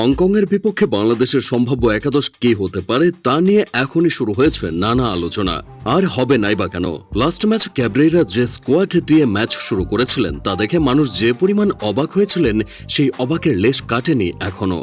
হংকংয়ের বিপক্ষে বাংলাদেশের সম্ভাব্য একাদশ কি হতে পারে তা নিয়ে এখনই শুরু হয়েছে নানা আলোচনা। আর হবে নাই বা কেন? লাস্ট ম্যাচ ক্যাব্রেরা যে স্কোয়াড দিয়ে ম্যাচ শুরু করেছিলেন, তা দেখে মানুষ যে পরিমাণ অবাক হয়েছিলেন, সেই অবাকের লেশ কাটেনি এখনও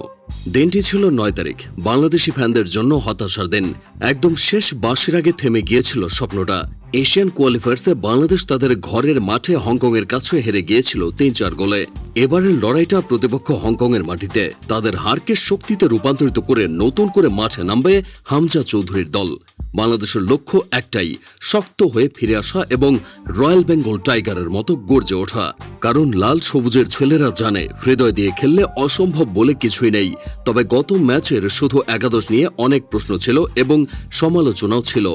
দিনটি ছিল নয় তারিখ। বাংলাদেশি ফ্যানদের জন্য হতাশার দিন। একদম শেষ বাসের আগে থেমে গিয়েছিল স্বপ্নটা। এশিয়ান কোয়ালিফায়ার্সে বাংলাদেশ তাদের ঘরের মাঠে হংকংয়ের কাছে হেরে গিয়েছিল তিন চার গোলে। এবারের লড়াইটা প্রতিপক্ষ হংকংয়ের মাটিতে। তাদের হারকে শক্তিতে রূপান্তরিত করে নতুন করে মাঠে নামবে হামজা চৌধুরীর দল। বাংলাদেশের লক্ষ্য একটাই, শক্ত হয়ে ফিরে আসা এবং রয়্যাল বেঙ্গল টাইগারের মতো গর্জে ওঠা। কারণ লাল সবুজের ছেলেরা জানে, হৃদয় দিয়ে খেললে অসম্ভব বলে কিছুই নেই। তবে গত ম্যাচের শুধু একাদশ নিয়ে অনেক প্রশ্ন ছিল এবং সমালোচনাও ছিল।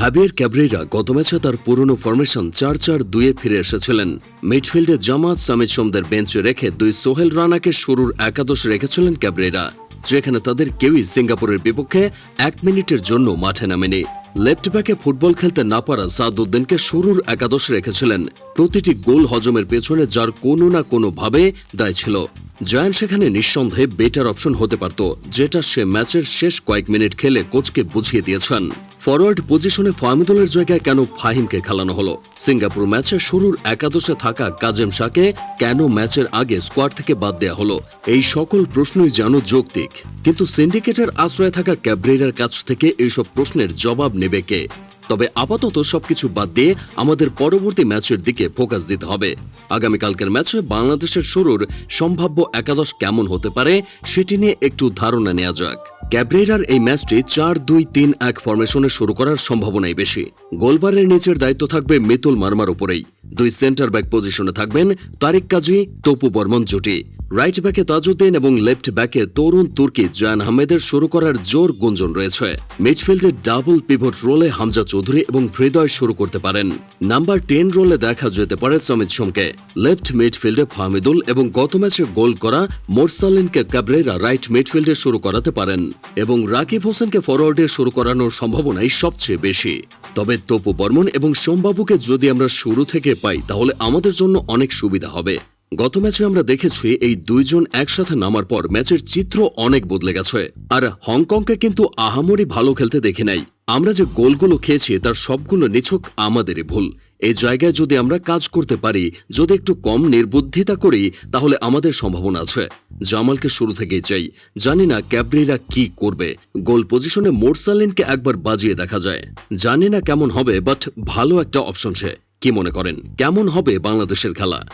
হাবিয়ার ক্যাব্রেরা গত ম্যাচে তার পুরনো ফরমেশন চার চার দুয়ে ফিরে এসেছিলেন। মিডফিল্ডে জামাত সামিদ সোমদের বেঞ্চে রেখে দুই সোহেল রানাকে শুরুর একাদশ রেখেছিলেন ক্যাব্রেরা, যেখানে তাদের কেউই সিঙ্গাপুরের বিপক্ষে এক মিনিটের জন্য মাঠে নামেনি। লেফট ব্যাকে ফুটবল খেলতে না পারা সাদুদ্দিনকে শুরুর একাদশ রেখেছিলেন। প্রতিটি গোল হজমের পেছনে যার কোনো না কোনো ভাবে দায় ছিল। জয়ান সেখানে নিঃসন্দেহে বেটার অপশন হতে পারত, যেটা সে ম্যাচের শেষ কয়েক মিনিট খেলে কোচকে বুঝিয়ে দিয়েছেন। ফরওয়ার্ড পজিশনে ফাহমিদুলের জায়গায় কেন ফাহিমকে খেলানো হলো? সিঙ্গাপুর ম্যাচে শুরুর একাদশে থাকা কাজেম শাহকে কেন ম্যাচের আগে স্কোয়াড থেকে বাদ দেওয়া হলো? এই সকল প্রশ্নই যেন যৌক্তিক। কিন্তু সিন্ডিকেটের আশ্রয়ে থাকা ক্যাব্রেরার কাছ থেকে এইসব প্রশ্নের জবাব নেবে কে? তবে আপাতত সবকিছু বাদ দিয়ে আমাদের পরবর্তী ম্যাচের দিকে ফোকাস দিতে হবে। আগামীকালকের ম্যাচে বাংলাদেশের শুরুর সম্ভাব্য একাদশ কেমন হতে পারে সেটি নিয়ে একটু ধারণা নেওয়া যাক। ক্যাব্রেরার এই ম্যাচটি চার, দুই, তিন, এক ফরমেশনে শুরু করার সম্ভাবনাই বেশি। গোলবারের নিচের দায়িত্ব থাকবে মিতুল মার্মার উপরেই। দুই সেন্টার ব্যাক পজিশনে থাকবেন তারিক কাজী, তপু বর্মন জুটি। রাইট ব্যাকে তাজউদ্দিন এবং লেফট ব্যাকে তরুণ তুর্কি জায়ান আহমেদের শুরু করার জোর গুঞ্জন রয়েছে। মিডফিল্ডে ডাবল পিভট রোলে হামজা চৌধুরী এবং হৃদয় শুরু করতে পারেন। নাম্বার টেন রোলে দেখা যেতে পারে সমিত সোমকে। লেফট মিডফিল্ডে ফাহমিদুল এবং গত ম্যাচে গোল করা মোরসালিনকে ক্যাব্রেরা রাইট মিডফিল্ডে শুরু করাতে পারেন এবং রাকিব হোসেনকে ফরওয়ার্ডে শুরু করানোর সম্ভাবনাই সবচেয়ে বেশি। তবে তপু বর্মন এবং সোমবাবুকে যদি আমরা শুরু থেকে পাই, তাহলে আমাদের জন্য অনেক সুবিধা হবে। গত ম্যাচে আমরা দেখেছি এই দুইজন একসাথে নামার পর ম্যাচের চিত্র অনেক বদলে গেছে। আর হংকংকে কিন্তু আহামরি ভালো খেলতে দেখে নাই। আমরা যে গোলগুলো খেয়েছি, তার সবগুলো নিছক আমাদেরই ভুল। এই জায়গায় যদি আমরা কাজ করতে পারি, যদি একটু কম নির্বুদ্ধিতা করি, তাহলে আমাদের সম্ভাবনা আছে। জামালকে শুরু থেকেই চাই। জানি না ক্যাব্রিরা কি করবে। গোল পজিশনে মোরসালিনকে একবার বাজিয়ে দেখা যায়। জানি না কেমন হবে বাট ভালো একটা অপশন সে। কি মনে করেন? কেমন হবে বাংলাদেশের খেলা?